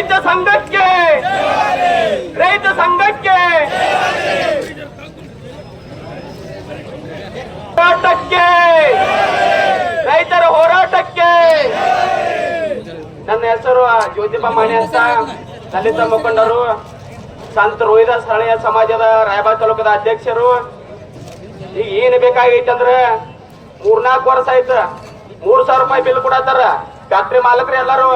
ರೈತ ಸಂಘಕ್ಕೆ! ರೈತ ಸಂಘಕ್ಕೆ! ಹೋರಾಟಕ್ಕೆ! ರೈತರ ಹೋರಾಟಕ್ಕೆ! ನನ್ನ ಹೆಸರು ಜ್ಯೋತಿಬ ಮಾಣಿ ಅಂತ. ದಲಿತ ಮುಖಂಡರು, ಸಂತ ರೋಹಿದಾಸ್ ಸ್ಥಳೀಯ ಸಮಾಜದ ರಾಯಬಾಗ್ ತಾಲೂಕದ ಅಧ್ಯಕ್ಷರು. ಈಗ ಏನು ಬೇಕಾಗೈತೆ ಅಂದ್ರ ಮೂರ್ನಾಲ್ಕು ವರ್ಷ ಆಯ್ತು. ಮೂರ್ ಸಾವಿರ ರೂಪಾಯಿ ಬಿಲ್ ಕೊಡತ್ತಾರ. ಫ್ಯಾಕ್ಟ್ರಿ ಮಾಲಕರು ಎಲ್ಲಾರು.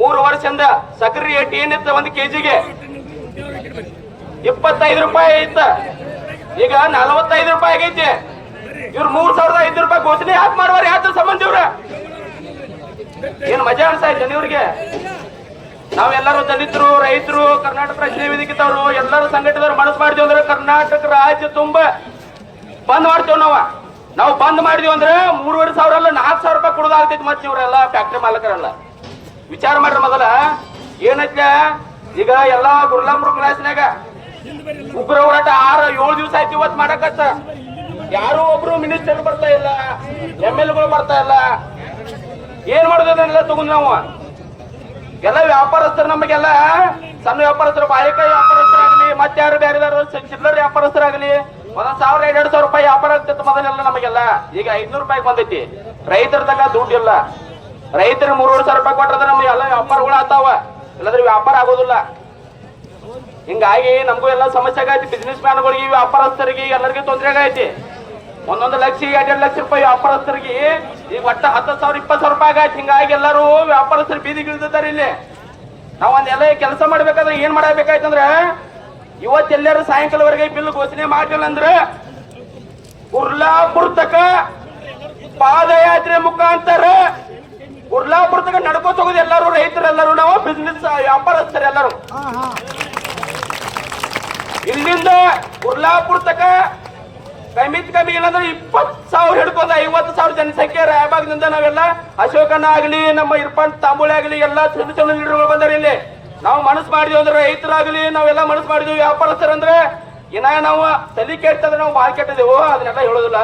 ಮೂರು ವರ್ಷದಿಂದ ಸಕ್ಕರೆ ರೇಟ್ ಏನಿತ್ತ ಒಂದು ಕೆಜಿಗೆ ಇಪ್ಪತ್ತೈದು ರೂಪಾಯಿ ಐತ ಈಗ ನಲವತ್ತೈದು ರೂಪಾಯಿ ಆಗೈತಿ. ಇವ್ರು ಮೂರ್ ಸಾವಿರದ ಐದು ರೂಪಾಯಿ ಘೋಷಣೆ ಯಾಕೆ ಮಾಡುವಾರ? ಯಾತ್ರ ಸಂಬಂಧ ಇವ್ರ? ಏನ್ ಮಜಾ ಅನ್ಸಾಯ್ತು ಇವ್ರಿಗೆ ನಾವೆಲ್ಲರೂ ದಲಿತರು, ರೈತರು, ಕರ್ನಾಟಕ ಪ್ರಶ್ನೆ ವೇದಿಕೆದವರು, ಎಲ್ಲರೂ ಸಂಘಟಿತರು ಮನಸ್ಸು ಮಾಡಿದ್ವಿ ಅಂದ್ರೆ ಕರ್ನಾಟಕ ರಾಜ್ಯ ತುಂಬ ಬಂದ್ ಮಾಡ್ತೇವ್ ನಾವ. ನಾವು ಬಂದ್ ಮಾಡಿದ್ವಿ ಅಂದ್ರೆ ಮೂರುವರೆ ಸಾವಿರ ಅಲ್ಲ ನಾಲ್ಕು ಸಾವಿರ ರೂಪಾಯಿ ಕೊಡೋದಾಗ್ತೈತಿ ಮತ್ತೆ ಇವರೆಲ್ಲ ಫ್ಯಾಕ್ಟ್ರಿ ಮಾಲಕರೆಲ್ಲ. ವಿಚಾರ ಮಾಡ್ರಿ ಮೊದಲ. ಏನೈತ್ಲ? ಈಗ ಎಲ್ಲಾ ಗುರ್ಲಾಂಬ್ರ ಕ್ಲಾಸ್ನಾಗ ಉಗ್ರ ಹೋರಾಟ ಆರು ಏಳು ದಿವಸ ಆಯ್ತು ಇವತ್ತು ಮಾಡಕತ್ತ. ಯಾರು ಒಬ್ರು ಮಿನಿಸ್ಟರ್ ಬರ್ತಾ ಇಲ್ಲ ಎಂ ಎಲ್ಗಳು ಬರ್ತಾ ಇಲ್ಲ. ಏನ್ ಮಾಡೋದು ಅದನ್ನೆಲ್ಲ ತಗೊಂಡ್ ನಾವು? ಎಲ್ಲ ವ್ಯಾಪಾರಸ್ಥರು ನಮಗೆಲ್ಲ ಸಣ್ಣ ವ್ಯಾಪಾರಸ್ಥರು, ಬಾಳೆಕಾಯಿ ವ್ಯಾಪಾರಸ್ಥರಾಗಲಿ, ಮತ್ತೆ ಯಾರು ಬೇರೆ ಚಿಲ್ಲರ್ ವ್ಯಾಪಾರಸ್ಥರಾಗಲಿ, ಒಂದೊಂದ್ ಸಾವಿರ ಎರಡ್ ಸಾವಿರ ರೂಪಾಯಿ ವ್ಯಾಪಾರ ಆಗ್ತಿತ್ತು ಮೊದಲೆಲ್ಲ ನಮಗೆಲ್ಲ. ಈಗ ಐದ್ನೂರು ರೂಪಾಯಿ ಬಂದೈತಿ. ರೈತರ ತಗ ದುಡ್ಡು ಇಲ್ಲ ರೈತರ ಮೂರುವರೆ ಸಾವಿರ ರೂಪಾಯಿ ಕೊಟ್ಟರೆ ನಮ್ಗೆ ಎಲ್ಲ ವ್ಯಾಪಾರಗಳು ಆಗ್ತಾವ. ಇಲ್ಲಾದ್ರೆ ವ್ಯಾಪಾರ ಆಗೋದಿಲ್ಲ. ಹಿಂಗಾಗಿ ನಮಗೂ ಎಲ್ಲ ಸಮಸ್ಯೆ ಆಗೈತಿ. ಬಿಸ್ನೆಸ್ ಮ್ಯಾನ್ಗಳಿಗೆ ವ್ಯಾಪಾರಸ್ಥರಿಗೆ ಎಲ್ಲರಿಗೂ ತೊಂದರೆ ಆಗೈತಿ. ಒಂದೊಂದು ಲಕ್ಷ, ಎರಡೆರಡು ಲಕ್ಷ ರೂಪಾಯಿ ವ್ಯಾಪಾರಸ್ಥರಿಗೆ ಈಗ ಒಟ್ಟ ಹತ್ತು ಸಾವಿರ, ಇಪ್ಪತ್ತು ಸಾವಿರ ರೂಪಾಯಿ ಆಗೈತಿ. ಹಿಂಗಾಗಿ ಎಲ್ಲರೂ ವ್ಯಾಪಾರಸ್ಥರು ಬೀದಿಗೆ ಇಳಿದಿದ್ದಾರೆ ಇಲ್ಲಿ. ನಾವು ಒಂದೆಲ್ಲ ಕೆಲಸ ಮಾಡ್ಬೇಕಾದ್ರೆ ಏನ್ ಮಾಡಬೇಕಾಯ್ತಂದ್ರೆ ಇವತ್ತೆಲ್ಲರೂ ಸಾಯಂಕಾಲವರೆಗೆ ಬಿಲ್ ಘೋಷಣೆ ಮಾಡಿಲ್ಲ ಅಂದ್ರೆ ಕುರ್ಲಾಪುರ ತಕ ಪಾದಯಾತ್ರೆ ಮುಖಾಂತರ ಕುರ್ಲಾಪುರ ತಕ ನಡ್ಕೋತ ಹೋಗೋದು ಎಲ್ಲರೂ ರೈತರೆಲ್ಲರೂ ನಾವು ಬಿಸ್ನೆಸ್ ವ್ಯಾಪಾರಸ್ಥರು ಎಲ್ಲರೂ. ಇಲ್ಲಿಂದ ಉರ್ಲಾಪುರ ತಕ ಕಮ್ಮಿತ್ ಕಮ್ಮಿ ಏನಂದ್ರೆ ಇಪ್ಪತ್ತು ಸಾವಿರ ಹಿಡ್ಕೊಂಡ ಐವತ್ತು ಸಾವಿರ ಜನಸಂಖ್ಯೆ ರಾಯಬಾಗ್ನಿಂದ ನಾವೆಲ್ಲ ಅಶೋಕನ ಆಗ್ಲಿ ನಮ್ಮ ಇರ್ಪಾನ್ ತಾಂಬುಳಿ ಆಗ್ಲಿ ಎಲ್ಲ ಸಣ್ಣ ಸಣ್ಣ ಲೀಡರ್ಗಳು ಬಂದಾರ ಇಲ್ಲಿ. ನಾವು ಮನಸ್ಸು ಮಾಡಿದ್ವಿ ಅಂದ್ರೆ ರೈತರಾಗ್ಲಿ ನಾವೆಲ್ಲ ಮನಸ್ಸು ಮಾಡಿದ್ವಿ ವ್ಯಾಪಾರಸ್ಥರಂದ್ರೆ ಇನ್ನ ನಾವು ತಲೆ ಕೇಳ್ತಂದ್ರೆ ನಾವು ಮಾರ್ಕೆಟ್ ಕೆಟ್ಟಿದೆವು ಅದನ್ನೆಲ್ಲ ಹೇಳೋದಿಲ್ಲ.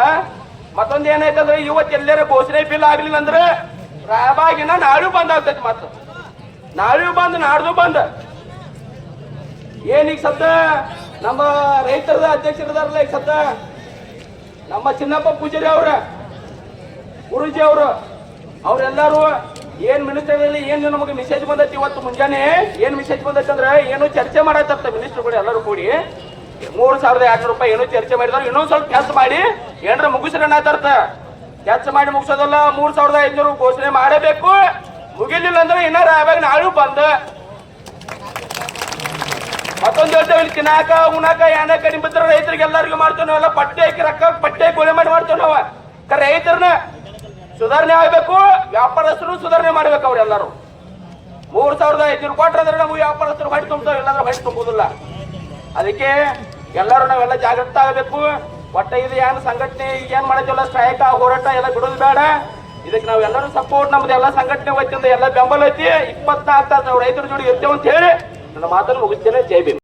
ಮತ್ತೊಂದ್ ಏನಾಯ್ತಂದ್ರೆ ಇವತ್ತು ಎಲ್ಲರ ಘೋಷಣೆ ಬಿಲ್ ಆಗ್ಲಿಲ್ಲ ಅಂದ್ರೆ ರಾಯಬಾಗಿನ ನಾಳು ಬಂದ್ ಆಗ್ತೈತಿ ಮತ್ತ. ನಾಳು ಬಂದ್, ನಾಡ್ದು ಬಂದ್. ಏನೀಗ ಸದ್ದ ನಮ್ಮ ರೈತರದ ಅಧ್ಯಕ್ಷರದಾರಲ್ಲ ಈಗ ಸದ್ದ? ನಮ್ಮ ಚಿನ್ನಪ್ಪ ಪೂಜಾರಿ ಅವ್ರ, ಗುರುಜಿ ಅವರು, ಅವರೆಲ್ಲರೂ ಏನ್ ಮಿನಿಸ್ಟರ್ನಲ್ಲಿ ಏನು ನಮಗೆ ಮೆಸೇಜ್ ಬಂದೈತಿ ಇವತ್ತು ಮುಂಜಾನೆ? ಏನ್ ಮೆಸೇಜ್ ಬಂದೈತಿ ಅಂದ್ರೆ ಏನು ಚರ್ಚೆ ಮಾಡತ್ತ ಕೂಡ ಎಲ್ಲರೂ ಕೂಡಿ. ಮೂರ್ ಸಾವಿರದ ಎರಡು ರೂಪಾಯಿ ಏನೋ ಚರ್ಚೆ ಮಾಡಿದಾರೆ ಇನ್ನೊಂದು ಸ್ವಲ್ಪ ಕೆಲಸ ಮಾಡಿ ಏನಾರ ಮುಗಿಸ್ರಣ್ಣ ಕೆಲಸ ಮಾಡಿ ಮುಗಿಸೋದಲ್ಲ, ಮೂರ್ ಸಾವಿರದ ಐದ್ನೂರು ಘೋಷಣೆ ಮಾಡಬೇಕು. ಮುಗಿಲಿಲ್ಲ ಅಂದ್ರೆ ಇನ್ನ ರಾಯಬಾಗ ನಾಳು ಬಂದ. ಮತ್ತೊಂದು ಹೇಳ್ತೇವೆ, ಇಲ್ಲಿ ತಿನ್ನಾಕ ಉಣಾಕ ಯಾನ ಕಡಿಮೆ ಬಿದ್ರೆ ರೈತರಿಗೆ ಎಲ್ಲರಿಗೂ ಮಾಡ್ತೇವೆ ನಾವೆಲ್ಲ. ಪಟ್ಟೆ ಹಾಕಿ ರೊಕ್ಕ, ಪಟ್ಟೆ ಗೋಳೆ ಮಾಡಿ ಮಾಡ್ತೇವೆ ನಾವು. ರೈತರನ್ನ ಸುಧಾರಣೆ ಆಗ್ಬೇಕು ವ್ಯಾಪಾರಸ್ಥರು ಸುಧಾರಣೆ ಮಾಡ್ಬೇಕು ಅವ್ರೆಲ್ಲರೂ. ಮೂರ್ ಸಾವಿರದ ಐದ್ನೂರು ಕೊಟ್ರೆ ಅಂದ್ರೆ ನಾವು ವ್ಯಾಪಾರಸ್ಥರು ಹೊಟ್ಟೆ ತುಂಬ್ತಾವೆ ಇಲ್ಲಾಂದ್ರೆ ಹೊಟ್ಟೆ ತುಂಬುದಿಲ್ಲ ಅದಕ್ಕೆ ಎಲ್ಲರೂ ನಾವೆಲ್ಲ ಜಾಗೃತ ಆಗಬೇಕು. ಒಟ್ಟ ಇದು ಏನು ಸಂಘಟನೆ ಏನ್ ಮಾಡತ್ತೇವಲ್ಲ ಸ್ಟ್ರೈಕ್, ಹೋರಾಟ ಎಲ್ಲ ಬಿಡೋದು ಬೇಡ. ಇದಕ್ಕೆ ನಾವು ಎಲ್ಲರೂ ಸಪೋರ್ಟ್ ನಮ್ದು ಎಲ್ಲ ಸಂಘಟನೆ ವತಿಯಿಂದ ಎಲ್ಲ ಬೆಂಬಲ ಐತಿ. ಇಪ್ಪತ್ನಾಲ್ಕು ತಾಸು ನಾವು ರೈತರ ಜೋಡಿ ಇರ್ತೇವೆ ಅಂತ ಹೇಳಿ ನನ್ನ ಮಾತನ್ನು ಮುಗಿಸ್ತೇನೆ. ಜೈ ಭೀಮ್.